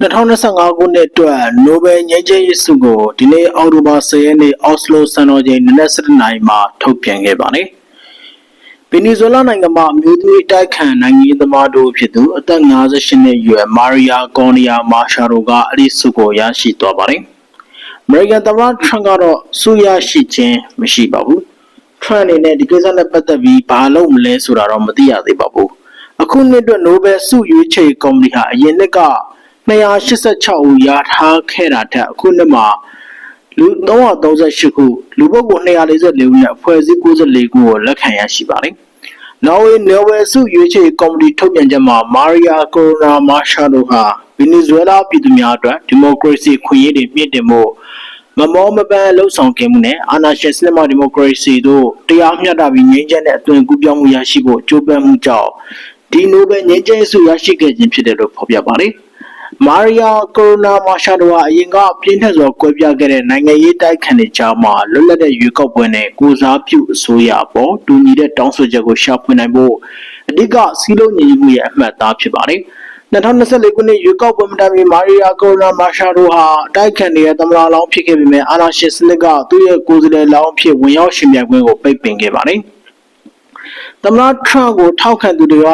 2025ခုနှစ်အတွက်နိုဘယ်ငြိမ်းချမ်းရေးဆုကိုဒီနေ့အောက်တိုဘာ10ရက်နေ့အော်စလိုစံတော်ချိန်နနက်7:00နာရီမှာထုတ်ပြန်ခဲ့ပါတယ်။ဗင်နီဇွဲလားနိုင်ငံမှာအမျိုးသမီးတိုက်ခံနိုင်ငံရေးသမားတို့ဖြစ်သူအသက်58နှစ်အရွယ်မာရီယာကော်နီယာမာရှာရိုကအဲ့ဒီဆုကိုရရှိသွားပါတယ်။ American သမ္မတ Trump ကတော့ဆုရရှိခြင်းမရှိပါဘူး။ Trump အနေနဲ့ဒီကိစ္စနဲ့ပတ်သက်ပြီးဘာလုပ်မလဲဆိုတာတော့မသိရသေးပါဘူး။အခုနှစ်အတွက် Nobel ဆုရွေးချယ်ကော်မတီဟာအရင်နှစ်က 286ဦးရထားခဲ့တာထက်အခုနှစ်မှာလူ338ခုလူပုဂ္ဂိုလ်244ဦးနဲ့အဖွဲ့အစည်း94ခုကိုလက်ခံရရှိပါတယ်။နော်ဝေနိုဘယ်ဆုရွေးချယ်ကော်မတီထုတ်ပြန်ချက်မှာမာရီယာကိုရိုနာမာရှာတို့ဟာဗင်နီဇွဲလားပြည်သူများအတွက်ဒီမိုကရေစီခွင့်ရေးတွေမြင့်တင်ဖို့မမောမပန်းလှုပ်ဆောင်ခဲ့မှုနဲ့အာဏာရှင်စနစ်မှဒီမိုကရေစီတို့တရားမျှတပြီးငြိမ်းချမ်းတဲ့အသွင်ကူးပြောင်းမှုရရှိဖို့ကြိုးပမ်းမှုကြောင့်ဒီနိုဘယ်ငြိမ်းချမ်းရေးဆုရရှိခဲ့ခြင်းဖြစ်တယ်လို့ဖော်ပြပါတယ်။ မာရီယာကိုရိုနာမာရှာတို့ဟာအရင်ကပြင်းထန်စွာကွဲပြားခဲ့တဲ့နိုင်ငံရေးတိုက်ခံတွေကြားမှာလွတ်လပ်တဲ့ရွေးကောက်ပွဲနဲ့ကိုစားပြုအစိုးရအပေါ်တူညီတဲ့တောင်းဆိုချက်ကိုရှာဖွေနိုင်ဖို့အဓိကစီးလုံးညီမှုရဲ့အမှတ်အသားဖြစ်ပါတယ်။2024ခုနှစ်ရွေးကောက်ပွဲမတိုင်မီမာရီယာကိုရိုနာမာရှာတို့ဟာတိုက်ခံနေတဲ့သမ္မတလောင်းဖြစ်ခဲ့ပေမဲ့အာဏာရှင်စနစ်ကသူ့ရဲ့ကိုယ်စားလှယ်လောင်းဖြစ်ဝင်ရောက်ရှင်ပြိုင်ခွင့်ကိုပိတ်ပင်ခဲ့ပါတယ်။သမ္မတထရန့်ကိုထောက်ခံသူတွေက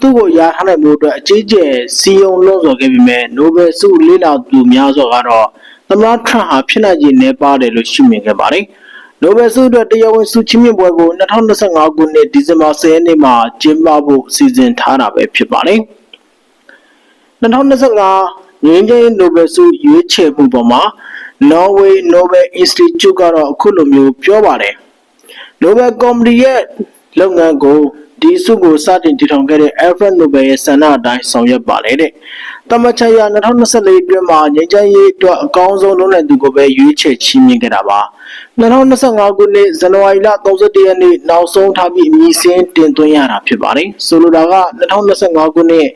သူ့ကိုယာထားနိုင်မှုအတွက်အကြီးကျယ်စီယုံလွှတ်ဆော်ခဲ့ပေမဲ့နိုဘယ်ဆုလေးလာသူများစွာကတော့သမ္မတထရန့်ဟာဖြစ်နိုင်ခြေနည်းပါတယ်လို့ရှုမြင်ခဲ့ပါတယ်။နိုဘယ်ဆုအတွက်တရားဝင်ဆုချီးမြှင့်ပွဲကို2025ခုနှစ်ဒီဇင်ဘာ10ရက်နေ့မှာကျင်းပဖို့စီစဉ်ထားတာပဲဖြစ်ပါတယ်။2025ငြိမ်းချမ်းရေးနိုဘယ်ဆုရွေးချယ်မှုပေါ်မှာ Norway Nobel Institute ကတော့အခုလိုမျိုးပြောပါတယ်။ Nobel Committee ရဲ့လုပ်ငန်းကို ဒီဆုကိုစတင်တည်ထောင်ခဲ့တဲ့ Alfred Nobel ရဲ့ဆန္ဒအတိုင်းဆောင်ရွက်ပါလေတဲ့။တမချရာ2024အတွင်းမှာငြိမ်းချမ်းရေးအတွက်အကောင်းဆုံးလုပ်နိုင်သူကိုပဲရွေးချယ်ချီးမြှင့်ခဲ့တာပါ။2025ခုနှစ်ဇန်နဝါရီလ31ရက်နေ့နောက်ဆုံးထားပြီးအမည်စင်းတင်သွင်းရတာဖြစ်ပါတယ်။ဆိုလိုတာက2025ခုနှစ်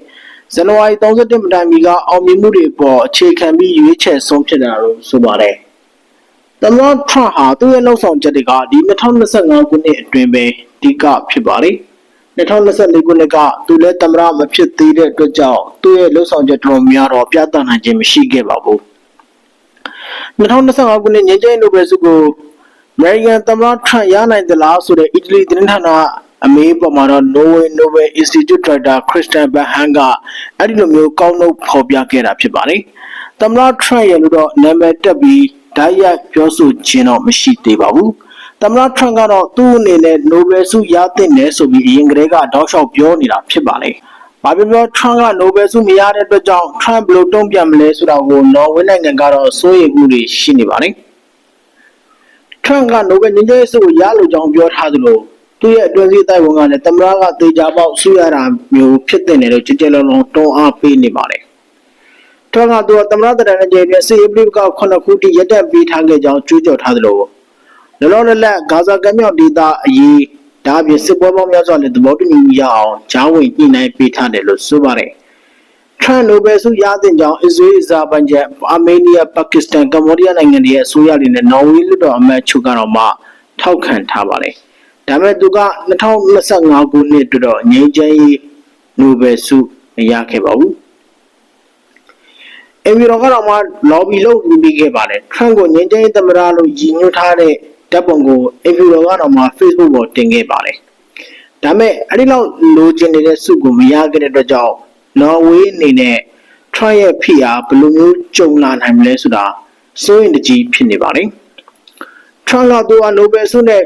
ဇန်နဝါရီ31မတိုင်မီကအောင်မြင်မှုတွေပေါ်အခြေခံပြီးရွေးချယ်ဆုံးဖြတ်တာလို့ဆိုပါတယ်။သမ္မတထရန့်ဟာသူ့ရဲ့လှုပ်ဆောင်ချက်တွေကဒီ2025ခုနှစ်အတွင်းပဲအဓိကဖြစ်ပါတယ်။ 2024ခုနှစ်ကသူလည်းသမ္မတမဖြစ်သေးတဲ့အတွက်ကြောင့်သူ့ရဲ့လှုပ်ဆောင်ချက်တော်များတော့ပြသနိုင်ခြင်းမရှိခဲ့ပါဘူး။2025ခုနှစ်ငြိမ်းချမ်းရေးနိုဘယ်ဆုကိုအမေရိကန်သမ္မတထရန့်ရနိုင်သလားဆိုတဲ့အီတလီသတင်းဌာနအမေးပေါ်မှာတော့ Norway Nobel Institute Director Christian Berhan ကအဲ့ဒီလိုမျိုးကောင်းလို့ဖော်ပြခဲ့တာဖြစ်ပါတယ်။သမ္မတ Trump ရဲ့လို့တော့နာမည်တက်ပြီးဓာတ်ရိုက်ပြောဆိုခြင်းတော့မရှိသေးပါဘူး။ သမ္မတ Trump ကတော့သူ့အနေနဲ့ Nobel ဆုရသင့်တယ်ဆိုပြီးအရင်ကတည်းကတောက်လျှောက်ပြောနေတာဖြစ်ပါလေ။ဘာပြောပြော Trump က Nobel ဆုမရတဲ့အတွက်ကြောင့် Trump ဘယ်လိုတုံ့ပြန်မလဲဆိုတာကိုနော်ဝေနိုင်ငံကတော့စိုးရိမ်မှုတွေရှိနေပါတယ်။ Trump က Nobel ငြိမ်းချမ်းရေးဆုကိုရလို့ကြောင်းပြောထားသလိုသူ့ရဲ့အတွင်းစည်းတိုက်ဝန်ကလည်းသမ္မတကတေချာပေါက်ဆူရတာမျိုးဖြစ်တဲ့နယ်လို့ကြည်ကြဲလုံးလုံးတွန်းအားပေးနေပါတယ်။ထောက်ကသူကသမ္မတတရနဲ့ကျေပြစီအပရိက9ခုတိရက်တက်ပေးထားခဲ့ကြောင်းကြွေးကြော်ထားသလို လောလောလတ်လတ်ဂါဇာကမ်းမြောင်ဒေသအရေးဒါအပြင်စစ်ပွဲပေါင်းများစွာနဲ့သဘောတူညီမှုရအောင်ဂျားဝင်ညှိနှိုင်းပေးထားတယ်လို့ဆိုပါတယ်။ထရန်နိုဘယ်ဆုရတဲ့ကြောင်းအစ္စရေးအဇာဘန်ဂျန်အာမေးနီးယားပါကစ္စတန်ကမ္ဘောဒီးယားနိုင်ငံတွေရဲ့အစိုးရတွေနဲ့နော်ဝေးလွှတ်တော်အမတ်ချုပ်ကတော့မှထောက်ခံထားပါတယ်။ဒါပေမဲ့သူက2025ခုနှစ်အတွက်တော့ငြိမ်းချမ်းရေးနိုဘယ်ဆုမရခဲ့ပါဘူးအင်ဗီရောကတော့မှ lobby လုပ်ပြီးခဲ့ပါတယ်ထရန့်ကိုငြိမ်းချမ်းရေးသမ္မတလို့ရည်ညွှန်းထားတဲ့ ဓာတ်ပုံကိုအင်ဗီရောကတော့မှ Facebook ပေါ်တင်ခဲ့ပါတယ်ဒါပေမဲ့အဲ့ဒီလောက်လိုချင်နေတဲ့ဆုကိုမရခဲ့တဲ့အတွက်ကြောင့်နော်ဝေးအနေနဲ့ try ရဲ့ဖိအားဘယ်လိုမျိုးကြုံလာနိုင်မလဲဆိုတာစိုးရင်တကြီးဖြစ်နေပါတယ်။ Trump ကသူက Nobel ဆုနဲ့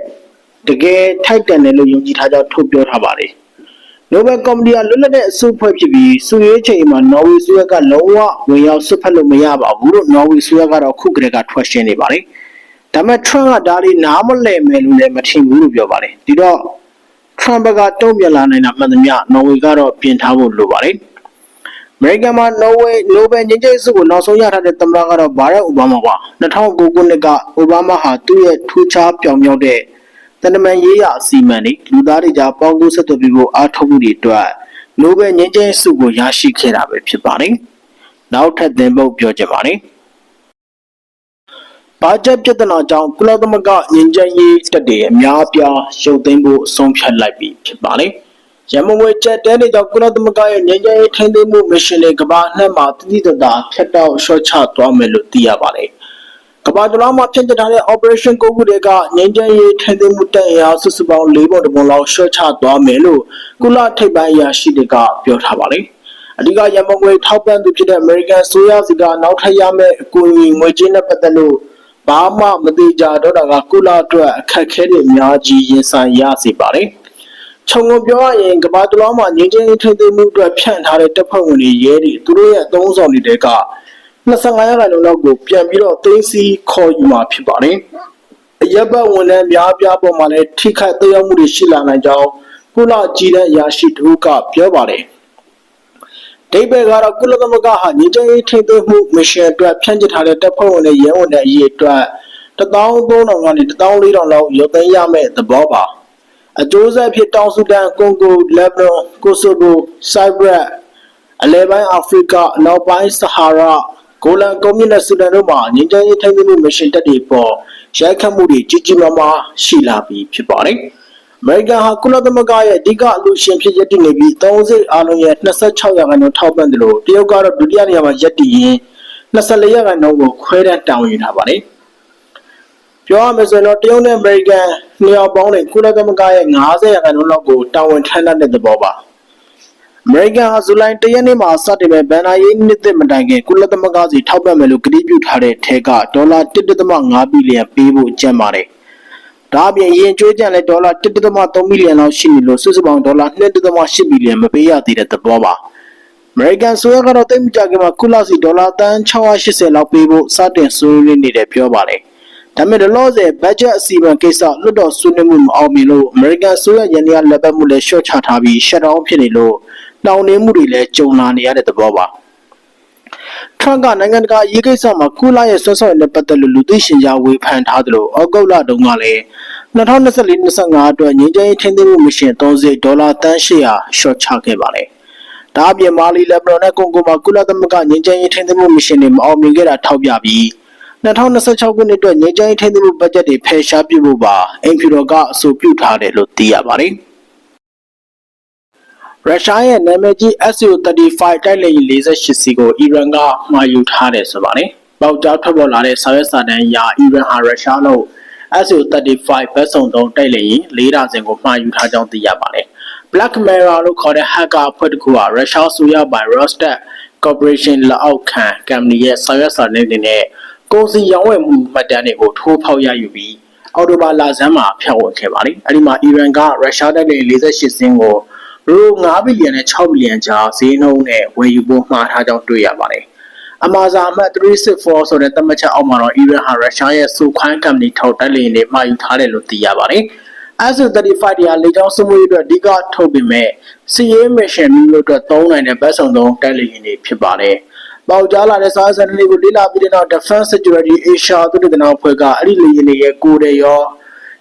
တကယ်ထိုက်တန်တယ်လို့ယုံကြည်ထားကြောင်းထုတ်ပြောထားပါတယ်။ Nobel Committee ကလွတ်လပ်တဲ့အစုအဖွဲ့ဖြစ်ပြီးစုရွေးချိန်မှာနော်ဝေဆွေးကလုံးဝဝင်ရောက်ဆွတ်ဖက်လို့မရပါဘူးလို့နော်ဝေဆွေးကတော့ခုကတည်းကထွက်ရှင်းနေပါတယ်။ ဒါပေမဲ့ Trump ကဒါလေးနားမလည်မယ်လို့လည်းမထင်ဘူးလို့ပြောပါတယ်။ဒီတော့ Trump ကတုံ့ပြန်လာနိုင်တာမှန်သမျှနော်ဝေကတော့ပြင်ထားဖို့လိုပါတယ်။အမေရိကန်မှာနော်ဝေနိုဘယ်ငြိမ်းချမ်းရေးဆုကိုနောက်ဆုံးရထားတဲ့သမ္မတကတော့ဘာရက်အိုဘားမားပါ2009ခုနှစ်ကအိုဘားမားဟာသူ့ရဲ့ထူးခြားပြောင်မြောက်တဲ့တန်တမန်ရေးရအစီအမံတွေလူသားတွေကြားပေါင်းကူးဆက်သွယ်ပြီးဖို့အားထုတ်မှုတွေအတွက်နိုဘယ်ငြိမ်းချမ်းရေးဆုကိုရရှိခဲ့တာပဲဖြစ်ပါတယ်။နောက်ထပ်သင်ပုတ်ပြောချင်ပါတယ်။ ဘာကြက်ပြဿနာကြောင့်ကုလသမဂ္ဂငြိမ်းချမ်းရေးတပ်တွေအများအပြားရုပ်သိမ်းဖို့ဆုံးဖြတ်လိုက်ပြီဖြစ်ပါတယ်။ရမဝဲချက်တဲတဲ့ကြောင့်ကုလသမဂ္ဂရဲ့ငြိမ်းချမ်းရေးထိန်းသိမ်းမှုမစ်ရှင်တွေကမ္ဘာနှံ့မှာတတိတတာဖျက်တောက်ရှော့ချသွားမယ်လို့သိရပါတယ်။ကမ္ဘာတလွှားမှာဖြစ်ကြတဲ့ operation ကိုခုတွေကငြိမ်းချမ်းရေးထိန်းသိမ်းမှုတပ်အင်အားစုစုပေါင်း၄ပုံတပုံလောက်ရှော့ချသွားမယ်လို့ကုလထိပ်ပိုင်းအရာရှိတွေကပြောထားပါတယ်။အဓိကရမငွေထောက်ပံ့သူဖြစ်တဲ့ American ဆိုရစီကနောက်ထပ်ရမယ့်အကူအညီငွေကြေးနဲ့ပတ်သက်လို့ ဘာမှမသိကြတော့တာကကုလအတွက်အခက်အခဲတွေအများကြီးရင်ဆိုင်ရစေပါတယ်။ခြုံငုံပြောရရင်ကမ္ဘာတလွှားမှာငြိမ်းချမ်းရေးထိန်းသိမ်းမှုအတွက်ဖြန့်ထားတဲ့တပ်ဖွဲ့ဝင်တွေရဲတွေသူတို့ရဲ့အသုံးဆောင်တွေက25ရာခိုင်နှုန်းလောက်ကိုပြန်ပြီးတော့သိမ်းဆည်းခေါ်ယူမှာဖြစ်ပါတယ်။အရက်ဘတ်ဝန်ထမ်းများပြားပေါ်မှာလည်းထိခိုက်သက်ရောက်မှုတွေရှိလာနိုင်ကြောင်းကုလကြီးတဲ့အရာရှိတို့ကပြောပါတယ်။ ဒိဗေကတော့ကုလသမဂ္ဂဟာငြိမ်းချမ်းရေးထိန်းသိမ်းမှုမစ်ရှင်အတွက်ဖြန့်ကျက်ထားတဲ့တပ်ဖွဲ့ဝင်တွေရဲဝန်တွေအရေးအတွက်13000ကနေ14000လောက်ရုပ်သိမ်းရမယ့်သဘောပါ။အကျိုးဆက်ဖြစ်တောင်ဆူဒန်ကွန်ဂိုလက်ဘနွန်ကိုဆိုဗိုဆိုက်ဘရက်အလဲပိုင်းအာဖရိကအနောက်ပိုင်းဆဟာရာဂိုလန်ကွန်မြူနစ်ဆူဒန်တို့မှာငြိမ်းချမ်းရေးထိန်းသိမ်းမှုမရှင်တပ်တွေပေါ်ရိုက်ခတ်မှုတွေကြီးကြီးမားမားရှိလာပြီးဖြစ်ပါတယ်။အ မေရိကန်ဟာကုလသမဂ္ဂရဲ့အဓိကအလူရှင်ဖြစ်ရည်တည်နေပြီး30အားလုံးရဲ့26ရာခိုင်နှုန်းထောက်ပံ့တယ်လို့တရုတ်ကတော့ဒုတိယနေရာမှာရပ်တည်ရင်း24ရာခိုင်နှုန်းကိုခွဲတမ်းတာဝန်ယူထားပါတယ်။ပြောရမယ်ဆိုရင်တော့တရုတ်နဲ့အမေရိကန်နှစ်ယောက်ပေါင်းတဲ့ကုလသမဂ္ဂရဲ့90ရာခိုင်နှုန်းလောက်ကိုတာဝန်ထမ်းတဲ့သဘောပါအမေရိကန်ဟာဇူလိုင်၁ရက်နေ့မှာစတင်မဲ့ဘန်နာရေးနှစ်သက်မတိုင်ခင်ကုလသမဂ္ဂစီထောက်ပံ့မယ်လို့ကတိပြုထားတဲ့ထဲကဒေါ်လာ1.5ဘီလီယံပေးဖို့ကြံပါတယ်။ ဒါအပြင်ရင်ကျွေးကြံလဲဒေါ်လာ1.3ဘီလီယံလောက်ရှိနေလို့စုစုပေါင်းဒေါ်လာ2.8ဘီလီယံမပေးရသေးတဲ့သဘောပါ။ American ဆိုရကတော့တိတ်မကြခင်မှာကုလစီဒေါ်လာတန်680လောက်ပေးဖို့စတင်ဆွေးနွေးနေတယ်ပြောပါတယ်။ဒါပေမဲ့လောဆယ် budget အစီအမံကိစ္စလွတ်တော်ဆွေးနွေးမှုမအောင်မြင်လို့ American ဆိုရရန်ရလက်ပတ်မှုလည်း short ချထားပြီး shut down ဖြစ်နေလို့နှောင့်နှေးမှုတွေလည်းကြုံလာနေရတဲ့သဘောပါ ထရန့်ကနိုင်ငံတကာရေးကိစ္စမှာကုလရဲ့ဆွဆွနဲ့ပတ်သက်လို့လူသိရှင်ကြားဝေဖန်ထားသလိုဩဂုတ်လတုန်းကလည်း2024-25အတွက်ငြိမ်းချမ်းရေးထင်းသိမ်းမှုမရှင်30ဒေါ်လာတန်း800 short ချခဲ့ပါတယ်။ဒါအပြင်မာလီလက်ဘနွန်နဲ့ကွန်ဂိုမှာကုလသမဂ္ဂငြိမ်းချမ်းရေးထင်းသိမ်းမှုမရှင်တွေမအောင်မြင်ခဲ့တာထောက်ပြပြီး2026ခုနှစ်အတွက်ငြိမ်းချမ်းရေးထိန်းသိမ်းမှုဘတ်ဂျက်တွေဖယ်ရှားပြုဖို့ပါအင်ဖြူတော်ကအဆိုပြုထားတယ်လို့သိရပါတယ်။ ရုရှားရဲ့နာမည်ကြီး SU-35 တိုက်လေယာဉ်48စီးကိုအီရန်ကမှာယူထားတယ်ဆိုပါတယ်။ပေါက်ကြားထွက်ပေါ်လာတဲ့ဆောက်ရွက်စာတမ်းအရအီရန်ဟာရုရှားလို့ SU-35 ဘက်စုံသုံးတိုက်လေယာဉ်၄ဒါဇင်ကိုမှာယူထားကြောင်းသိရပါတယ်။ Black Mirror လို့ခေါ်တဲ့ hacker အဖွဲ့တစ်ခုကရုရှားဆိုရပိုင် Rostat Corporation လက်အောက်ခံကမ္ပဏီရဲ့ဆောက်ရွက်စာတမ်းတွေနဲ့ကုန်စည်ရောင်းဝယ်မှုမှတ်တမ်းတွေကိုထိုးဖောက်ရယူပြီးအော်တိုဘာလာဇန်မှာဖျောက်ဝယ်ခဲ့ပါတယ်။အဲဒီမှာအီရန်ကရုရှားတပ်တွေ48စင်းကို ရို9ဘီလီယံနဲ့6ဘီလီယံကြားဈေးနှုန်းနဲ့ဝယ်ယူဖို့မှားထားကြောင်းတွေ့ရပါတယ်။အမာဇာအမှတ်364ဆိုတဲ့သတ်မှတ်ချက်အောက်မှာတော့အီရန်ဟာရုရှားရဲ့စူခိုင်းကမ္ပဏီထောက်တက်လေတွေမှာယူထားတယ်လို့သိရပါတယ်။ AS35 တရားလေကြောင်းစမှုအတွက်အဓိကထုတ်ပေမဲ့စီးရေးမရှင်မျိုးအတွက်သုံးနိုင်တဲ့ဘတ်စုံသုံးတက်လေတွေဖြစ်ပါတယ်။ပေါကြားလာတဲ့စားစံတွေကိုလေ့လာပြီးတဲ့နောက် Defense Security Asia သုတေသနအဖွဲ့ကအဲ့ဒီလေယာဉ်တွေရဲ့ကိုယ်တွေရော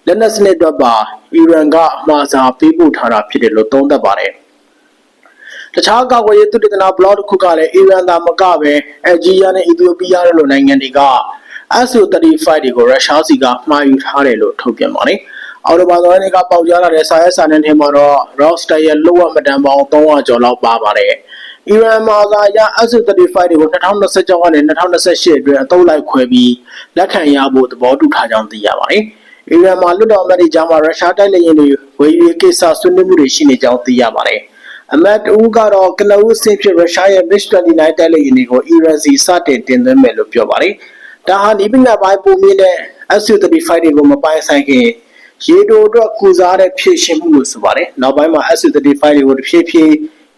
လက်နက်စနစ်တွေပါအီရန်ကအမှားစာပေးပို့ထားတာဖြစ်တယ်လို့သုံးသပ်ပါတယ်။တခြားကာကွယ်ရေးသုတေသန blog တစ်ခုကလည်းအီရန်သာမကပဲအဂျီးယားနဲ့အီသီယိုးပီးယားလိုနိုင်ငံတွေက SU-35 တွေကိုရုရှားစီကမှာယူထားတယ်လို့ထုတ်ပြန်ပါတယ်။အော်တိုဘာသောနေ့ကပေါကြားလာတဲ့စာရဲစာနယ်ထဲမှာတော့ Rockstar ရဲ့လိုဝတ်မတန်ပေါင်း300ကျော်လောက်ပါပါတယ်။အီရန်မှာသာရ S35 တွေကို2026ကနေ2028အတွင်းအသုံးလိုက်ခွဲပြီးလက်ခံရဖို့သဘောတူထားကြောင်းသိရပါတယ်။ အီရန်မှာလွတ်တော်အမတ်တွေကြားမှာရုရှားတိုက်လေယာဉ်တွေဝယ်ယူကိစ္စဆွေးနွေးမှုတွေရှိနေကြောင်းသိရပါတယ်။အမတ်ဦးကတော့ကနဦးဆင့်ဖြစ်ရုရှားရဲ့ MiG-29 တိုက်လေယာဉ်တွေကိုအီရန်စီစတင်တင်သွင်းမယ်လို့ပြောပါတယ်။ဒါဟာဒီပညာပိုင်းပုံမြင့်တဲ့ S35 တွေကိုမပိုင်ဆိုင်ခင်ရေတိုအတွက်ကုစားတဲ့ဖြည့်ရှင်မှုလို့ဆိုပါတယ်။နောက်ပိုင်းမှာ S35 တွေကိုတစ်ဖြည်းဖြည်း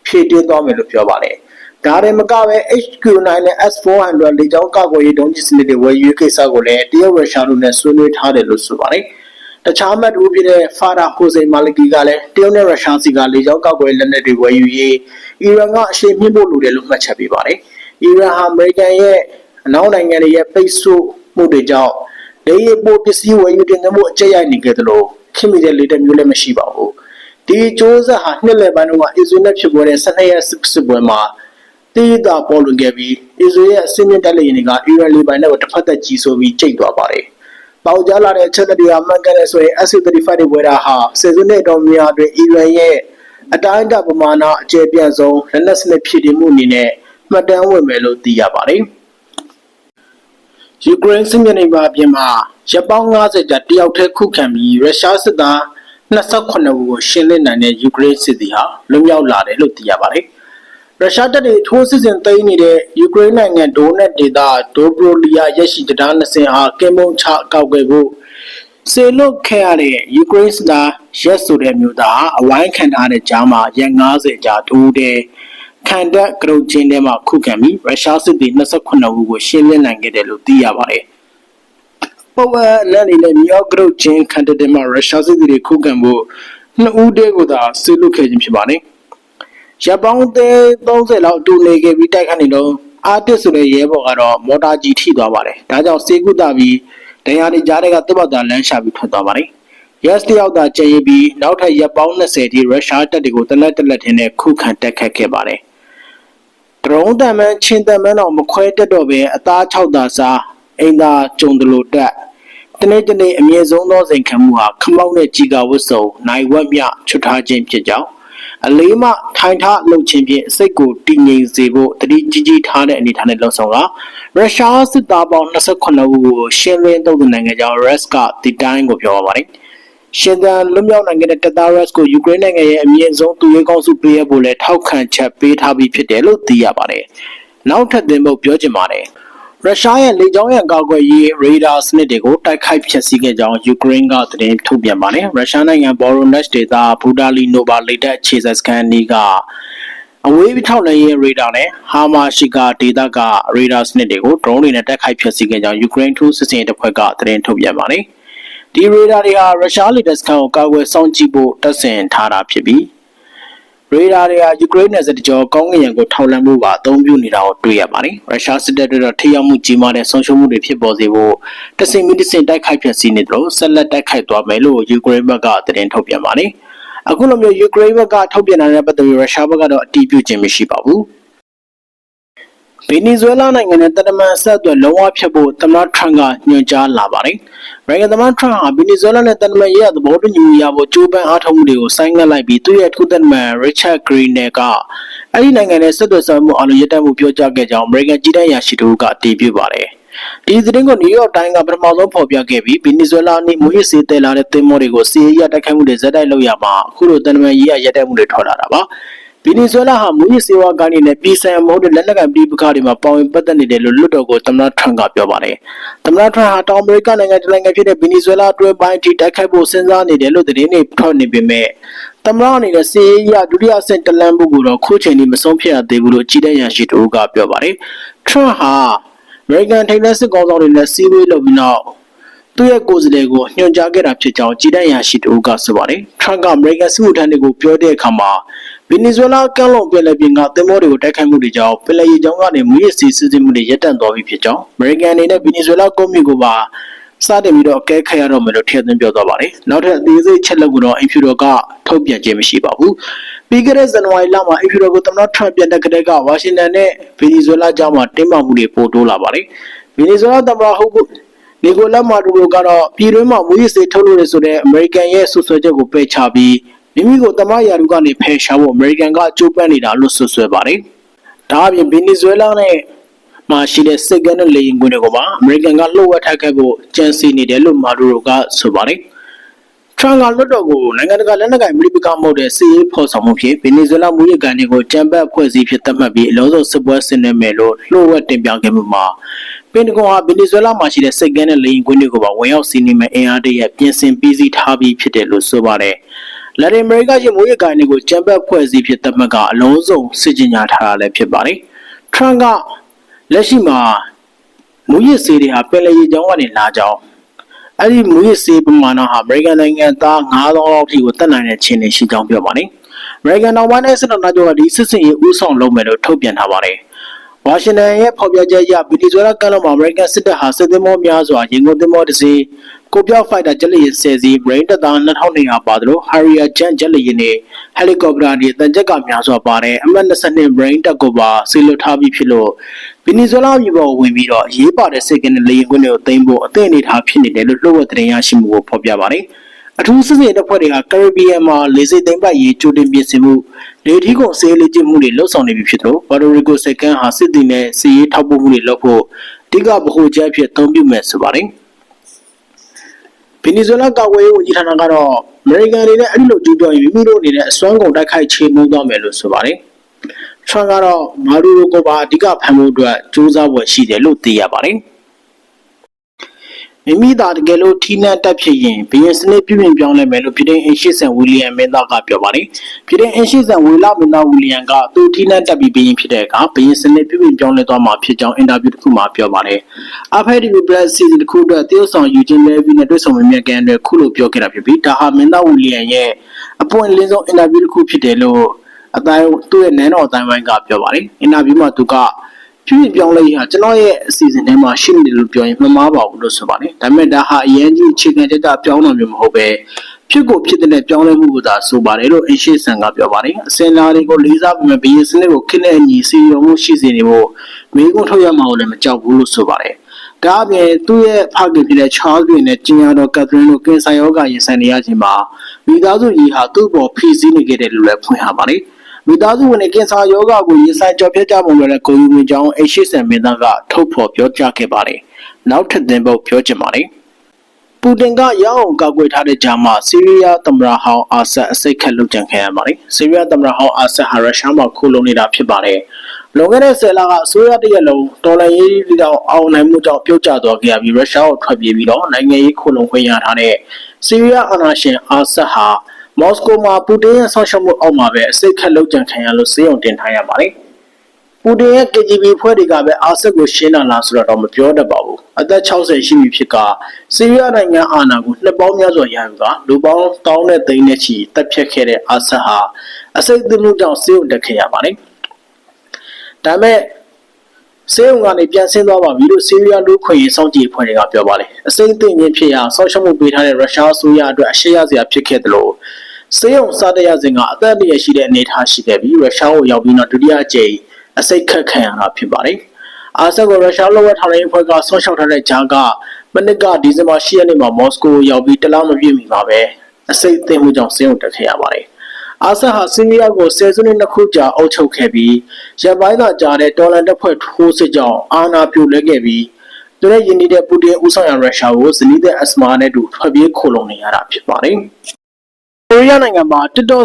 ဖြည့်တင်းသွားမယ်လို့ပြောပါတယ်။ ဒါရင်မကပဲ HQ9 နဲ့ S400 လေကြောင်းကာကွယ်ရေးဒုံးကျည်စနစ်တွေဝယ်ယူကိစ္စကိုလည်းတရုတ်ရုရှားတို့နဲ့ဆွေးနွေးထားတယ်လို့ဆိုပါတယ်။တခြားမှတ်တူဖြစ်တဲ့ဖာရာဟိုစိန်မာလကီကလည်းတရုတ်နဲ့ရုရှားစီကလေကြောင်းကာကွယ်လက်နက်တွေဝယ်ယူရေးအီရန်ကအရှိန်မြင့်ဖို့လိုတယ်လို့မှတ်ချက်ပေးပါတယ်။အီရန်ဟာအမေရိကန်ရဲ့အနောက်နိုင်ငံတွေရဲ့ပိတ်ဆို့မှုတွေကြောင့်လေယာဉ်ပို့ပစ္စည်းဝယ်ယူတင်သွင်းမှုအကျဉ်းရိုက်နေကြသလိုခင်မီတဲ့လေတက်မျိုးလည်းမရှိပါဘူး။ဒီစ조사ဟာနှစ်လယ်ပိုင်းတုန်းကအစ္စရေးနဲ့ဖြစ်ပေါ်တဲ့12ရက်စစ်ပွဲမှာ တိတာပေါ်လွင်ခဲ့ပြီးအစ္စရေးရဲ့အစင်းမြင့်တက်လေရင်တွေကအီရန်လေပိုင်နဲ့တစ်ဖက်သက်ကြီးဆိုပြီးကျိတ်သွားပါတယ်။ပေါကြားလာတဲ့အချက်တွေကမှန်ကန်တယ်ဆိုရင် S35 တွေဝယ်တာဟာဆယ်စုနှစ်တော်များအတွင်းအီရန်ရဲ့အတိုင်းအတာပမာဏအကျယ်ပြန့်ဆုံးလက်နက်စနစ်ဖြစ်တည်မှုအနေနဲ့မှတ်တမ်းဝင်မယ်လို့သိရပါတယ်။ယူကရိန်းစစ်မြေပြင်မှာအပြင်မှာရပ်ပေါင်း90ကြာတယောက်တည်းခုခံပြီးရုရှားစစ်သား28ဦးကိုရှင်းလင်းနိုင်တဲ့ယူကရိန်းစစ်သည်ဟာလွတ်မြောက်လာတယ်လို့သိရပါတယ်။ ရုရှားတပ်တွေထိုးစစ်ဆင်သိမ်းနေတဲ့ယူကရိန်းနိုင်ငံဒိုနက်ဒေသဒိုဘရိုလီယာရရှိတရားနှစ်စင်အားကင်မုံချကောက်ွယ်ဖို့စေလွတ်ခဲ့ရတဲ့ယူကရိန်းစစ်သားရက်ဆိုတဲ့မျိုးသားအဝိုင်းခံထားတဲ့ကြားမှာရက်90ကြာထိုးတဲ့ခံတပ်ကရုတ်ချင်းထဲမှာခုခံပြီးရုရှားစစ်သည်28ဦးကိုရှင်းလင်းနိုင်ခဲ့တယ်လို့သိရပါတယ်။ပေါ်ဝဲလက်နေနဲ့မြောက်ကရုတ်ချင်းခံတပ်ထဲမှာရုရှားစစ်သည်တွေခုခံဖို့နှစ်ဦးတည်းကိုသာစေလွတ်ခဲ့ခြင်းဖြစ်ပါတယ်။ ရပ်ပေါင်းသေး30လောက်အတူနေခဲ့ပြီးတိုက်ခတ်နေတော့အာတစ်ဆိုတဲ့ရဲဘော်ကတော့မော်တာကြီးထိသွားပါတယ်။ဒါကြောင့်စေကုသပြီးတရားတွေကြားတွေကတပ်ပတ်သားလမ်းရှာပြီးထွက်သွားပါတယ်။ Yes တယောက်သာကျန်ရပြီးနောက်ထပ်ရပ်ပေါင်း20ထိရုရှားတပ်တွေကိုတလက်တလက်ထင်းနဲ့ခုခံတက်ခတ်ခဲ့ပါတယ်။ဒရုန်းတံမန်းချင်းတံမန်းတော့မခွဲတက်တော့ပဲအသား6သာစားအိမ်သာကျုံတယ်လို့တက်တနေ့တနေ့အမြင့်ဆုံးသောစိန်ခံမှုဟာခမောက်နဲ့ကြီးကဝတ်စုံနိုင်ဝက်မြချွတ်ထားခြင်းဖြစ်ကြောင်း အလေးမှထိုင်ထားလှုပ်ခြင်းဖြင့်စိတ်ကိုတည်ငြိမ်စေဖို့တတိကြီးကြီးထားတဲ့အနေထားနဲ့လှုပ်ဆောင်ကရုရှားစစ်သားပေါင်း28ဦးကိုရှင်းလင်းသုံးသနိုင်ငံကြောင့် RES ကဒီတိုင်းကိုပြောပါတယ်ရှင်သန်လွတ်မြောက်နိုင်တဲ့တပ်သား RES ကိုယူကရိန်းနိုင်ငံရဲ့အမြင့်ဆုံးသူရဲကောင်းစုပေးရဖို့လဲထောက်ခံချက်ပေးထားပြီးဖြစ်တယ်လို့သိရပါတယ်နောက်ထပ်သင်ဖို့ပြောချင်ပါတယ် ရုရှားရဲ့လေကြောင်းရန်ကာကွယ်ရေးရေဒါစနစ်တွေကိုတိုက်ခိုက်ဖျက်ဆီးခဲ့ကြောင်းယူကရိန်းကသတင်းထုတ်ပြန်ပါတယ်။ရုရှားနိုင်ငံဘော်ရိုနက်ဒေသဘူဒါလီနိုဗာလေတပ်ခြေဆက်စခန်းနီးကအဝေးထောက်လှမ်းရေးရေဒါနဲ့ဟာမာရှိကာဒေသကရေဒါစနစ်တွေကိုဒရုန်းတွေနဲ့တိုက်ခိုက်ဖျက်ဆီးခဲ့ကြောင်းယူကရိန်းထူးစစ်စင်တပ်ဖွဲ့ကသတင်းထုတ်ပြန်ပါတယ်။ဒီရေဒါတွေဟာရုရှားလေတပ်စခန်းကိုကာကွယ်စောင့်ကြည့်ဖို့တပ်ဆင်ထားတာဖြစ်ပြီး ရေဒါတွေဟာယူကရိန်းနယ်စပ်ကြောကောင်းကင်ယံကိုထောက်လှမ်းမှုပါအသုံးပြုနေတာကိုတွေ့ရပါတယ်။ရုရှားစစ်တပ်တို့ထိရောက်မှုကြီးမားတဲ့ဆုံးရှုံးမှုတွေဖြစ်ပေါ်စေဖို့တဆင်မီတဆင်တိုက်ခိုက်ဖျက်ဆီးနေတယ်လို့ဆက်လက်တိုက်ခိုက်သွားမယ်လို့ယူကရိန်းဘက်ကသတင်းထုတ်ပြန်ပါတယ်။အခုလိုမျိုးယူကရိန်းဘက်ကထုတ်ပြန်လာတဲ့ပတ်သက်ပြီးရုရှားဘက်ကတော့အတည်ပြုခြင်းမရှိပါဘူး။ ဗီနီဇွဲလားနိုင်ငံနဲ့တရမန်ဆက်အတွက်လုံးဝဖြတ်ဖို့သမ္မတထရန့်ကညွှန်ကြားလာပါတယ်။နိုင်ငံသမ္မတထရန့်ဟာဗီနီဇွဲလားနဲ့တရမန်ရဲ့သဘောတူညီမှုရဖို့ကြိုးပမ်းအားထုတ်မှုတွေကိုဆိုင်းငံ့လိုက်ပြီးသူ့ရဲ့ထုသက်မန်ရစ်ချတ်ဂရီနယ်ကအဲ့ဒီနိုင်ငံနဲ့ဆက်သွယ်ဆောင်မှုအလုံးရတက်မှုပြောကြားခဲ့ကြောင်းအမေရိကန်ကြီးတန်းရရှိသူကအတည်ပြုပါတယ်။ဒီသတင်းကိုနယူးယောက်တိုင်းကပထမဆုံးဖော်ပြခဲ့ပြီးဗီနီဇွဲလားနဲ့မူရစ်စေးတဲလာတဲ့သင်္ဘောတွေကိုစီးရီးယားတိုက်ခိုက်မှုတွေဇက်တိုက်လုပ်ရမှာအခုလိုတန်တမန်ကြီးရရက်တက်မှုတွေထွက်လာတာပါ။ ဗီနီဇွဲလားဟာမူရစ်စေဝါကနေနဲ့ပြည်ဆိုင်မဟုတ်တဲ့လက်နက်ကန်ပြည်ပခါတွေမှာပါဝင်ပတ်သက်နေတယ်လို့လွတ်တော်ကိုသမ္မတထရန့်ကပြောပါတယ်။သမ္မတထရန့်ဟာတောင်အမေရိကနိုင်ငံတနိုင်ငံဖြစ်တဲ့ဗီနီဇွဲလားအတွင်းပိုင်းထိတိုက်ခိုက်ဖို့စဉ်းစားနေတယ်လို့သတင်းတွေထွက်နေပေမဲ့သမ္မတအနေနဲ့စီးရီးယားဒုတိယဆင့်တလန်မှုကိုတော့ခုချိန်ထိမဆုံးဖြတ်ရသေးဘူးလို့ကြီးတဲ့ရရှိသူကပြောပါတယ်။ထရန့်ဟာအမေရိကန်ထိပ်တန်းစစ်ကောင်ဆောင်တွေနဲ့စီးပွားရေးလုပ်ပြီးနောက်သူ့ရဲ့ကိုယ်စားလှယ်ကိုညွှန်ကြားခဲ့တာဖြစ်ကြောင်းကြီးတဲ့ရရှိသူကဆိုပါတယ်။ထရန့်ကအမေရိကန်စစ်မှုထမ်းတွေကိုပြောတဲ့အခါမှာ ဗီနီဇွဲလားကမ်းလွန်ပင်လယ်ပြင်ကသင်္ဘောတွေကိုတိုက်ခိုက်မှုတွေကြောင့်ပင်လယ်ရေကြောင်းကနေမူရစ်စီးစစ်မှုတွေရပ်တန့်သွားပြီဖြစ်ကြောင်းအမေရိကန်အနေနဲ့ဗီနီဇွဲလားကုန်းမြင့်ကိုပါစတင်ပြီးတော့အကဲခတ်ရတော့မယ်လို့ထည့်သွင်းပြောသွားပါတယ်။နောက်ထပ်အသေးစိတ်ချက်လက်ကိုတော့အင်ဖြူတော်ကထုတ်ပြန်ခြင်းမရှိပါဘူး။ပြီးခဲ့တဲ့ဇန်နဝါရီလမှာအင်ဖြူတော်ကိုသမ္မတထရန့်ပြန်တဲ့ကတည်းကဝါရှင်တန်နဲ့ဗီနီဇွဲလားကြားမှာတင်းမာမှုတွေပိုတိုးလာပါတယ်။ဗီနီဇွဲလားသမ္မတဟုတ်နီကိုလက်မာဒူရိုကတော့ပြည်တွင်းမှာမူရစ်စေထုတ်လို့ရဆိုတဲ့အမေရိကန်ရဲ့ဆွဆွဲချက်ကိုပယ်ချပြီး မိမိကိုတမယာရုကနေဖယ်ရှားဖို့အမေရိကန်ကကြိုးပမ်းနေတာလို့ဆွဆွဲပါတယ်။ဒါအပြင်ဗီနီဇွဲလားနဲ့မှာရှိတဲ့စစ်ကမ်းနဲ့လေယာဉ်ကွင်းတွေကိုပါအမေရိကန်ကလှုပ်ဝက်ထားခဲ့ဖို့ကြံစီနေတယ်လို့မာဒူရိုကဆိုပါတယ်။ထရန်ကလွတ်တော်ကိုနိုင်ငံတကာလက်နက်ကိုင်မိပကမဟုတ်တဲ့စစ်ရေးဖော်ဆောင်မှုဖြစ်ဗီနီဇွဲလားမူရကန်တွေကိုကြံပတ်ဖွဲ့စည်းဖြစ်သတ်မှတ်ပြီးအလုံးစုံစစ်ပွဲဆင်နွှဲမယ်လို့လှုပ်ဝက်တင်ပြခဲ့မှုမှာပင်တဂွန်ဟာဗီနီဇွဲလားမှာရှိတဲ့စစ်ကမ်းနဲ့လေယာဉ်ကွင်းတွေကိုပါဝင်ရောက်စီးနင်းမဲ့အင်အားတရပြင်ဆင်ပြီးစီးထားပြီးဖြစ်တယ်လို့ဆိုပါတယ်။ လက်တင်အမေရိကရဲ့မိုးရကိုင်းတွေကိုကြံပတ်ဖွဲ့စည်းဖြစ်သတ်မှတ်ကအလုံးစုံစစ်ကြင်ညာထားတာလည်းဖြစ်ပါတယ်။ထရန့်ကလက်ရှိမှာမူရစ်စေးတွေဟာပင်လယ်ရေကြောင်းကနေလာကြောင်းအဲ့ဒီမူရစ်စေးပမာဏဟာအမေရိကန်နိုင်ငံသား9000လောက်ထိကိုတက်နိုင်တဲ့ခြေနေရှိကြောင်းပြောပါတယ်။အမေရိကန်နောက်ပိုင်းနဲ့စစ်တပ်သားတွေကဒီစစ်စင်ရေးဦးဆောင်လုပ်မယ်လို့ထုတ်ပြန်ထားပါတယ်။ဝါရှင်တန်ရဲ့ဖော်ပြချက်အရဗီဒီဇွဲလာကမ်းလွန်မှာအမေရိကန်စစ်တပ်ဟာစစ်သည်မောများစွာရင်ကုန်သင်္ဘောတစ်စီး ကိုပြောက်ဖိုက်တာဂျက်လီရင်ဆယ်စီး brain တပ်သား2200ပါသလို Harrier jet ဂျက်လီရင်နဲ့ helicopter တွေတန်ကြက်ကများစွာပါတဲ့အမှတ်22 brain တပ်ကိုပါဆီလွတ်ထားပြီးဖြစ်လို့ဗီနီဇွဲလားပြည်ပေါ်ဝင်ပြီးတော့ရေးပါတဲ့စစ်ကင်းနဲ့လေယာဉ်ကွင်းတွေကိုသိမ်းဖို့အသင့်အနေထားဖြစ်နေတယ်လို့လှုပ်ဝက်သတင်းရရှိမှုကိုဖော်ပြပါတယ်အထူးစစ်စေးတပ်ဖွဲ့တွေကကာရစ်ဘီယံမှာလေဆိပ်သိမ်းပိုက်ရေးကြိုတင်ပြင်ဆင်မှုလေထီးကုန်စေးလေ့ကျင့်မှုတွေလှုပ်ဆောင်နေပြီဖြစ်သလိုဘာတိုရီကိုစကန်ဟာစစ်တီနဲ့စီရေးထောက်ပို့မှုတွေလုပ်ဖို့အဓိကဗဟိုချက်အဖြစ်အသုံးပြုမယ်ဆိုပါတယ် ဗင်နီဇွဲလားကာကွယ်ရေးဝန်ကြီးဌာနကတော့အမေရိကန်အနေနဲ့အဲ့ဒီလိုကျူးကျော်ရင်မိမိတို့အနေနဲ့အစွမ်းကုန်တိုက်ခိုက်ချေမှုန်းသွားမယ်လို့ဆိုပါတယ်ထရန့်ကတော့မာဒူရိုကိုပါအဓိကဖမ်းဖို့အတွက်စူးစမ်းပွဲရှိတယ်လို့သိရပါတယ် မိမိသာတကယ်လို့ထီးနှံတက်ဖြစ်ရင်ဘီယင်စနစ်ပြုပြင်ပြောင်းလဲမယ်လို့ပြည်ထောင်အင်ရှိဆန်ဝီလီယံမင်းသားကပြောပါတယ်။ပြည်ထောင်အင်ရှိဆန်ဝီလာမင်းသားဝီလီယံကသူထီးနှံတက်ပြီးဘီယင်ဖြစ်တဲ့အခါဘီယင်စနစ်ပြုပြင်ပြောင်းလဲသွားမှာဖြစ်ကြောင်းအင်တာဗျူးတစ်ခုမှာပြောပါတယ်။ FIDB Plus Season တစ်ခုအတွက်တရုတ်ဆောင်ယူချင်းလဲပြီးနဲ့တွေ့ဆုံမြင်ကန်တွေခုလိုပြောခဲ့တာဖြစ်ပြီးဒါဟာမင်းသားဝီလီယံရဲ့အပွင့်လင်းဆုံးအင်တာဗျူးတစ်ခုဖြစ်တယ်လို့အတိုင်းသူ့ရဲ့နန်းတော်အတိုင်းဝိုင်းကပြောပါတယ်။အင်တာဗျူးမှာသူက ပြည့်ပြောင်းလဲဟာကျွန်တော်ရဲ့အစီအစဉ်ထဲမှာရှိနေတယ်လို့ပြောရင်မမှားပါဘူးလို့ဆိုပါတယ်။ဒါပေမဲ့ဒါဟာအရင်ကြီးအခြေခံတက်တာပြောင်းတော့မျိုးမဟုတ်ပဲဖြစ်ကိုဖြစ်တဲ့ပြောင်းလဲမှုကိုသာဆိုပါတယ်လို့အရှိဆန်ကပြောပါတယ်။အစင်လာတွေကိုလေးစားပြီးမှဘီယစနစ်ကိုခင်းတဲ့အညီစီရုံမှုရှိစေနေဖို့မိကုန်းထုတ်ရမှာကိုလည်းမကြောက်ဘူးလို့ဆိုပါတယ်။ဒါအပြင်သူ့ရဲ့ဖခင်ဖြစ်တဲ့ Charles တွင်နဲ့ကျင်ရတော်ကက်သရင်းတို့ကင်ဆာယောဂရင်ဆိုင်နေရခြင်းမှာမိသားစုကြီးဟာသူ့ပေါ်ဖိစီးနေခဲ့တယ်လို့လည်းဖွင့်ဟပါတယ်။ မိသားစုဝင်တွေကင်ဆာယောဂကိုရင်ဆိုင်ကြော်ဖြတ်ကြပုံနဲ့ကိုယူမီကြောင်းအရှိဆန်မင်းသားကထုတ်ဖော်ပြောကြားခဲ့ပါတယ်။နောက်ထပ်သင်ပုတ်ပြောချင်ပါတယ်။ပူတင်ကရအောင်ကောက်ွယ်ထားတဲ့ဂျာမဆီးရီးယားသမ္မတဟောင်းအာဆတ်အစိတ်ခတ်လုပ်ကြံခံရပါတယ်။ဆီးရီးယားသမ္မတဟောင်းအာဆတ်ဟာရုရှားမှာခိုးလုံနေတာဖြစ်ပါတယ်။လွန်ခဲ့တဲ့ဆယ်လကအစိုးရတရက်လုံးဒေါ်လာရေးကြီးတောင်အောင်နိုင်မှုကြောင့်ပြုတ်ကျသွားခဲ့ရပြီးရုရှားကိုထွက်ပြေးပြီးတော့နိုင်ငံရေးခိုးလုံခွင့်ရထားတဲ့ဆီးရီးယားအာဏာရှင်အာဆတ်ဟာ မော်စကိုမှာပူတင်ရဲ့ဆောက်ရှောက်မှုအောက်မှာပဲအစိတ်ခတ်လောက်ကြံခံရလို့စေးအောင်တင်ထားရပါတယ်။ပူတင်ရဲ့ KGB ဖွဲ့တွေကပဲအာဆတ်ကိုရှင်းတာလားဆိုတော့မပြောတတ်ပါဘူး။အသက်60ရှိပြီဖြစ်ကဆီးရီးယားနိုင်ငံအာဏာကိုနှစ်ပေါင်းများစွာရယူကလူပေါင်းတောင်းတဲ့သိန်းနဲ့ချီတပ်ဖြတ်ခဲ့တဲ့အာဆတ်ဟာအစိတ်သမှုကြောင့်စေးအောင်တက်ခဲ့ရပါတယ်။ဒါမဲ့စေုံကနေပြန်ဆင်းသွားပါပြီလို့ဆီးရီးယားလူခွင့်ရေးစောင့်ကြည့်အဖွဲ့တွေကပြောပါတယ်။အစိမ့်သိမ့်ချင်းဖြစ်ရာဆောက်ရှောက်မှုပေးထားတဲ့ရုရှားအစိုးရအတွက်အရှိရစရာဖြစ်ခဲ့တယ်လို့ စေုံစားတဲ့ရစဉ်ကအသက်အရွယ်ရှိတဲ့အနေအထားရှိခဲ့ပြီးရုရှားကိုရောက်ပြီးတော့ဒုတိယအကြိမ်အစိတ်ခတ်ခံရတာဖြစ်ပါတယ်။အာဆတ်ကိုရုရှားလောကထောင်ရေးအဖွဲ့ကဆောက်ရှောက်ထားတဲ့ဂျာကမနစ်ကဒီဇင်ဘာ10ရက်နေ့မှာမော်စကိုကိုရောက်ပြီးတလားမပြည့်မီမှာပဲအစိတ်သိမ့်မှုကြောင့်စေုံတက်ခဲ့ရပါတယ်။အာဆတ်ဟာဆီးရီးယားကိုဆယ်စုနှစ်နှစ်ခုကြာအုပ်ချုပ်ခဲ့ပြီးရပ်ပိုင်းသာကြာတဲ့တော်လန်တပ်ဖွဲ့ထိုးစစ်ကြောင့်အာဏာပြိုလဲခဲ့ပြီးသူရဲ့ယင်းနေတဲ့ပူတင်ဦးဆောင်ရရုရှားကိုဇနီးတဲ့ အစမာနဲ့တူထွက်ပြေးခိုလုံနေရတာဖြစ်ပါတယ်။ ကိုရီးယားနိုင်ငံမှာ TikTok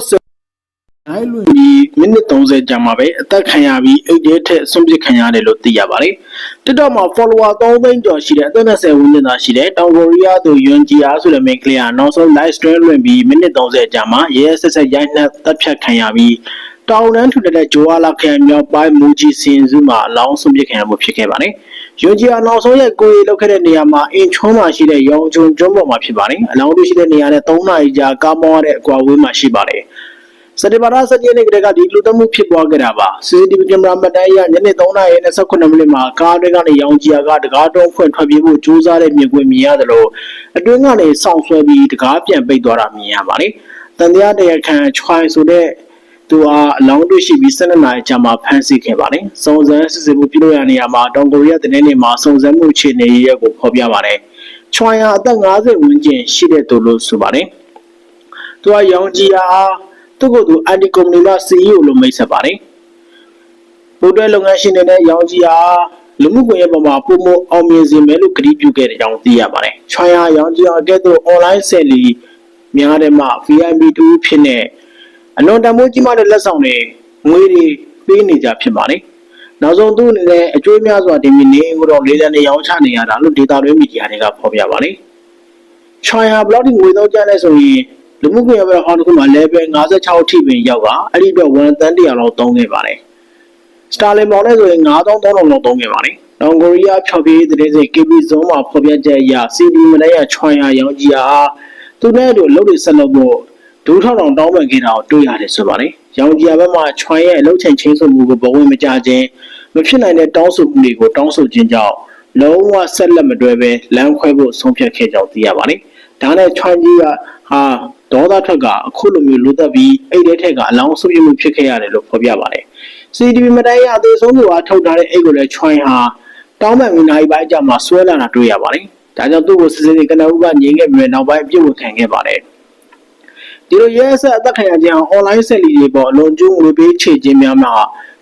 နိုင်လွင်ပြီးမိနစ်30ကြာမှာပဲအသက်ခံရပြီးအိတ်တဲထက်ဆွန့်ပစ်ခံရတယ်လို့သိရပါတယ်။ TikTok မှာ follower 3သိန်းကျော်ရှိတဲ့အသက်20ဝန်းကျင်သာရှိတဲ့တောင်ကိုရီးယားသူယွန်ဂျီယာဆိုတဲ့မိန်းကလေးကနောက်ဆုံး live stream လွှင့်ပြီးမိနစ်30ကြာမှာရဲရဲဆက်ဆက်ရိုက်နှက်တပ်ဖြတ်ခံရပြီးတောင်တန်းထူတဲ့ဂျိုအာလာခန်မြောက်ပိုင်းမူဂျီစင်စုမှာအလောင်းဆွန့်ပစ်ခံရမှုဖြစ်ခဲ့ပါတယ်။ ယွန်ဂျီယာနောက်ဆုံးရဲ့ကိုရီလောက်ခဲ့တဲ့နေရာမှာအင်ချုံးမှာရှိတဲ့ရောင်ချုံကျွန်းပေါ်မှာဖြစ်ပါတယ်။အလောင်းတို့ရှိတဲ့နေရာနဲ့3နာရီကြာကားမောင်းရတဲ့အကွာအဝေးမှာရှိပါတယ်။စက်တင်ဘာလ17ရက်နေ့ကတည်းကဒီလူသမှုဖြစ်ပွားခဲ့တာပါ CCTV ကင်မရာမှတ်တမ်းအရညနေ3:29မိနစ်မှာကားတွေကနေရောင်ကြီးကတကားတုံးဖွင့်ထွက်ပြေးဖို့ကြိုးစားတဲ့မြင်ကွင်းမြင်ရတယ်လို့အတွင်းကနေစောင့်ဆွဲပြီးတကားပြန်ပိတ်သွားတာမြင်ရပါတယ်တန်တရားတရားခံချွိုင်းဆိုတဲ့ သူအားအလောင်းတွေ့ရှိပြီး12နာရီကြာမှဖမ်းဆီးခဲ့ပါတယ်။စုံစမ်းစစ်ဆေးမှုပြုလုပ်ရနေရမှာတောင်ကိုရီးယားတနင်္လာနေ့မှာစုံစမ်းမှုအခြေအနေရက်ကိုဖော်ပြပါတယ်။ချွိုင်းဟာအသက်50ဝန်းကျင်ရှိတဲ့သူလို့ဆိုပါတယ်။သူကရောင်ကြီးအားသူ့ကိုယ်သူအန်တီကုမ္ပဏီမှ CEO လို့မိတ်ဆက်ပါတယ်။ဘုဒ္ဓလုပ်ငန်းရှင်တွေနဲ့ရောင်ကြီးဟာလူမှုကွန်ရက်ပေါ်မှာပုံမအောင်မြင်စေမယ်လို့ကတိပြုခဲ့တဲ့အကြောင်းသိရပါတယ်။ချွိုင်းဟာရောင်ကြီးအကဲ့သို့ online ဆယ်လီများတဲ့မှ VIP တူဖြစ်နေ အလွန်တန်ဖိုးကြီးမားတဲ့လက်ဆောင်တွေငွေတွေပေးနေကြဖြစ်ပါတယ်။နောက်ဆုံးသူ့အနေနဲ့အကျိုးများစွာတင်ပြီးနေအိမ်ကိုတော့လေးလံနေရောင်းချနေရတာလို့ဒေတာတွင်းမီဒီယာတွေကဖော်ပြပါတယ်။ချွိုင်းဟာဘလော့ဒီငွေသုံးကျန်းလဲဆိုရင်လူမှုကွန်ရက်ပေါ်ဟောင်းတစ်ခုမှာ level 56အထိပင်ရောက်ကအဲ့ဒီအတွက်1တန်း100လောက်သုံးခဲ့ပါတယ်။ Starlink မောင်နဲ့ဆိုရင်9300လောက်သုံးခဲ့ပါတယ်။တောင်ကိုရီးယားဖြော်ပြရေးတဲ့စိတ် KB zone မှာဖော်ပြချက်အရ CD မလဲရချွန်ရရောင်ကြီးအားသူနဲ့တို့လုပ်တွေဆက်လုပ်ဖို့ ဒူးထောင်ထောင်တောင်းပန်ခဲ့တာကိုတွေ့ရတယ်ဆိုပါတယ်။ရောင်ကြီးဘက်မှာချွန်ရဲ့အလုပ်ချိန်ချင်းဆိုမှုကိုဘဝင်မကြခြင်းမဖြစ်နိုင်တဲ့တောင်းဆိုမှုတွေကိုတောင်းဆိုခြင်းကြောင့်လုံးဝဆက်လက်မတွဲပဲလမ်းခွဲဖို့ဆုံးဖြတ်ခဲ့ကြောင်းသိရပါတယ်။ဒါနဲ့ချွန်ကြီးကဟာဒေါသထွက်ကအခုလိုမျိုးလူသက်ပြီးအိတ်တဲ့ထက်ကအလောင်းဆုပ်ပြမှုဖြစ်ခဲ့ရတယ်လို့ဖော်ပြပါတယ်။ CCTV မတိုင်ရအသေးဆုံးသူအားထုတ်ထားတဲ့အိတ်ကိုလည်းချွိုင်းဟာတောင်းပန်ပြီးနိုင်ပိုင်းအကြမှာဆွဲလာတာတွေ့ရပါတယ်။ဒါကြောင့်သူ့ကိုစစ်စစ်ကနဦးကငြိမ်ခဲ့ပြီးနောက်ပိုင်းအပြစ်ဝင်ခံခဲ့ပါတယ်။ ဒီလိုရဲဆက်အသက်ခံရခြင်းဟာ online ဆက်လီတွေပေါ်အလွန်ကျူးငွေပေးချေခြင်းများမှာ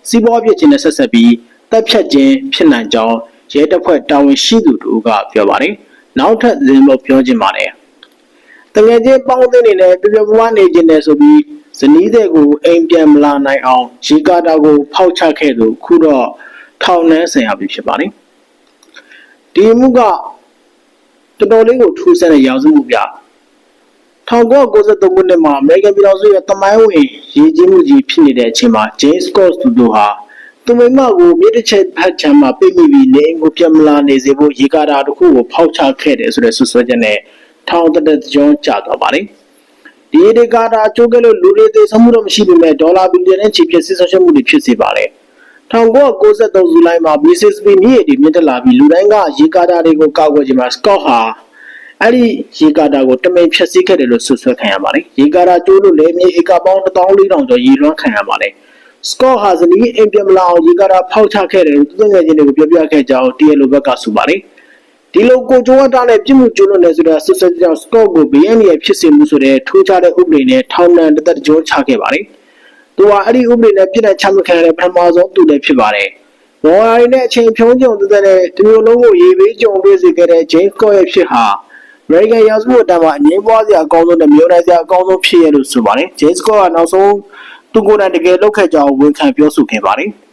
စီးပွားဖြစ်ခြင်းနဲ့ဆက်ဆက်ပြီးတပ်ဖြတ်ခြင်းဖြစ်နိုင်ကြောင်းရဲတပ်ဖွဲ့တာဝန်ရှိသူတို့ကပြောပါတယ်။နောက်ထပ်သတင်းပေါ်ပြောခြင်းပါတယ်။တကယ်ချင်းပေါင်းသိနေနဲ့ပြပြပွားနေခြင်းနဲ့ဆိုပြီးဇနီးတဲ့ကိုအိမ်ပြန်မလာနိုင်အောင်ရေကာတာကို ဖောက်ချခဲ့သူခုတော့ထောင်နှန်းဆင်ရပြီဖြစ်ပါတယ်။ဒီမှုကတော်တော်လေးကိုထူးဆန်းတဲ့ရောင်စုမှုပြ 1993ခုနှစ်မှာအမေရိကန်ပြည်ထောင်စုရဲ့တမိုင်းဝင်ရည်ကြီးမှုကြီးဖြစ်နေတဲ့အချိန်မှာ James Scott သူတို့ဟာသူမိမကိုမြေတစ်ချက်ဖတ်ချမ်းမှာပြိမိပြီးနေအိမ်ကိုပြန်မလာနေစေဖို့ရေကာတာတစ်ခုကိုဖောက်ချခဲ့တယ်ဆိုတဲ့ဆွဆွဲချက်နဲ့ထောင်တက်တဲ့ကြောင်းကြာသွားပါတယ်။ဒီရေကာတာအကျိုးကလို့လူတွေသေဆုံးမှုတော့မရှိပေမဲ့ဒေါ်လာဘီလီယံနဲ့ချီဖြစ်စစ်ဆေးမှုတွေဖြစ်စေပါတယ်။1993ဇူလိုင်မှာ Mississippi မြစ်တွေမြင့်တက်လာပြီးလူတိုင်းကရေကာတာတွေကိုကောက်ွယ်ခြင်းမှာ Scott ဟာ အဲ့ဒီရေကာတာကိုတမိန်ဖြတ်စည်းခဲ့တယ်လို့ဆွဆွဲခံရပါတယ်။ရေကာတာကျိုးလို့လည်းမြေဧကပေါင်း14000ကျော်ရေလွှမ်းခံရပါတယ်။ Scott ဟာဇနီးအိမ်ပြန်မလာအောင်ရေကာတာဖောက်ချခဲ့တယ်လို့သူငယ်ချင်းတွေကိုပြောပြခဲ့ကြောင်းတရားလိုဘက်ကဆိုပါတယ်။ဒီလိုကိုကျိုးဝတ်တာနဲ့ပြစ်မှုကျူးလွန်နေဆိုတဲ့ဆွဆွဲကြောင့် Scott ကို BNY ဖြစ်စေမှုဆိုတဲ့ထိုးခြားတဲ့ဥပဒေနဲ့ထောင်ဒဏ်တစ်သက်ကြောချခဲ့ပါတယ်။သူဟာအဲ့ဒီဥပဒေနဲ့ပြည်နယ်ချမှတ်ခံရတဲ့ပထမဆုံးသူလည်းဖြစ်ပါတယ်။ဘော်ရိုင်းနဲ့အချိန်ဖြုံးကြုံတဲ့တဲ့ဒီလိုလုံးကိုရေးပေးကြုံပေးစေခဲ့တဲ့ James Scott ရဲ့ဖြစ်ဟာ American ရာဇဝတ်တမ်းမှာအငြင်းပွားစရာအကောင်းဆုံးနဲ့မျိုးနိုင်စရာအကောင်းဆုံးဖြစ်ရလို့ဆိုပါတယ်။ James Scott ကနောက်ဆုံးသူကိုယ်တိုင်တကယ်လုပ်ခဲ့ကြောင်းဝန်ခံပြောဆိုခဲ့ပါတယ်။